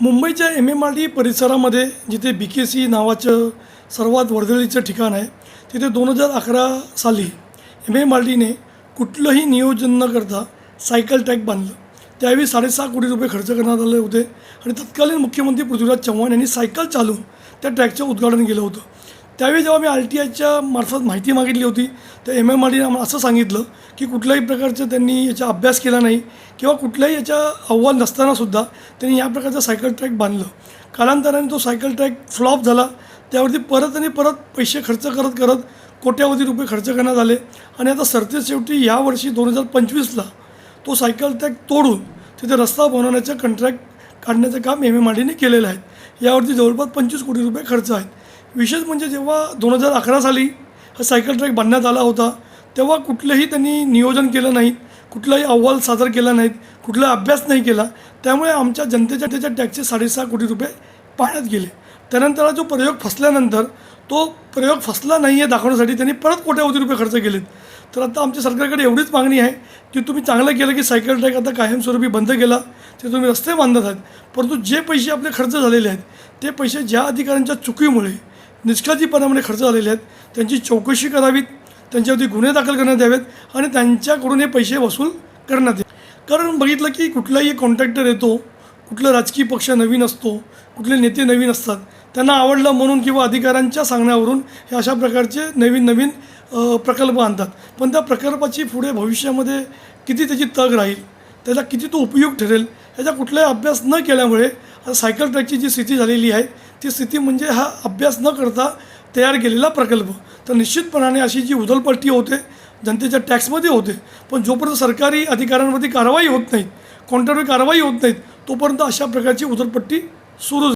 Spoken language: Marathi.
मुंबईच्या एम एम आर डी परिसरामध्ये जिथे बी के सी नावाचं सर्वात वर्दळीचं ठिकाण आहे तिथे दोन हजार अकरा साली एम एम आर डीने कुठलंही नियोजन न करता सायकल ट्रॅक बांधलं. त्यावेळी साडेसहा कोटी रुपये खर्च करण्यात आले होते आणि तत्कालीन मुख्यमंत्री पृथ्वीराज चव्हाण यांनी सायकल चालवून त्या ट्रॅकचं उद्घाटन केलं होतं. त्यावेळी जेव्हा मी आर टी आयच्या मार्फत माहिती मागितली होती तर एम एम आर डीने आम्हाला असं सांगितलं की कुठल्याही प्रकारचं त्यांनी याचा अभ्यास केला नाही किंवा कुठल्याही याच्या अहवाल नसतानासुद्धा त्यांनी या प्रकारचं सायकल ट्रॅक बांधलं. कालांतराने तो सायकल ट्रॅक फ्लॉप झाला. त्यावरती परत आणि परत पैसे खर्च करत करत कोट्यावधी रुपये खर्च करण्यात आले. आणि आता सरते शेवटी यावर्षी दोन हजार पंचवीसला तो सायकल ट्रॅक तोडून तिथे रस्ता बनवण्याचं कॉन्ट्रॅक्ट काढण्याचं काम एम एम आर डीने केलेलं आहे. यावरती जवळपास पंचवीस कोटी रुपये खर्च आहेत. विशेष म्हणजे जेव्हा दोन हजार अकरा साली हा सायकल ट्रॅक बांधण्यात आला होता तेव्हा कुठलंही त्यांनी नियोजन केलं नाही कुठलाही अहवाल सादर केला नाहीत कुठला अभ्यास नाही केला त्यामुळे आमच्या जनतेच्या त्याच्या टॅक्सचे साडेसहा कोटी रुपये पाण्यात गेले. त्यानंतर हा जो प्रयोग फसल्यानंतर तो प्रयोग फसला नाही आहे दाखवण्यासाठी त्यांनी परत कोट्यावधी रुपये खर्च केलेत. तर आता आमच्या सरकारकडे एवढीच मागणी आहे की तुम्ही चांगलं केलं की सायकल ट्रॅक आता कायमस्वरूपी बंद केला ते तुम्ही रस्ते बांधत आहात परंतु जे पैसे आपले खर्च झालेले आहेत ते पैसे ज्या अधिकाऱ्यांच्या चुकीमुळे निष्काळजीपणामुळे खर्च झालेले आहेत. त्यांची चौकशी करावीत. त्यांच्यावरती गुन्हे दाखल करण्यात यावेत आणि त्यांच्याकडून हे पैसे वसूल करण्यात यावे कारण बघितलं की कुठलाही कॉन्ट्रॅक्टर येतो कुठला राजकीय पक्ष नवीन असतो कुठले नेते नवीन असतात त्यांना आवडलं म्हणून किंवा अधिकाऱ्यांच्या सांगण्यावरून हे अशा प्रकारचे नवीन नवीन प्रकल्प आणतात. पण त्या प्रकल्पाची पुढे भविष्यामध्ये किती त्याची तग राहील त्याचा किती तो उपयोग ठरेल याचा कुठलाही अभ्यास न केल्यामुळे सायकल ट्रॅकची जी स्थिती झालेली आहे ती स्थिती म्हणजे हा अभ्यास न करता तयार केलेला प्रकल्प. तर निश्चितपणाने अशी जी उदलपट्टी होते जनतेच्या टॅक्समध्ये होते पण जोपर्यंत सरकारी अधिकाऱ्यांवरती कारवाई होत नाही कॉन्ट्रॅक्टवर कारवाई होत नाहीत तोपर्यंत अशा प्रकारची उदलपट्टी सुरू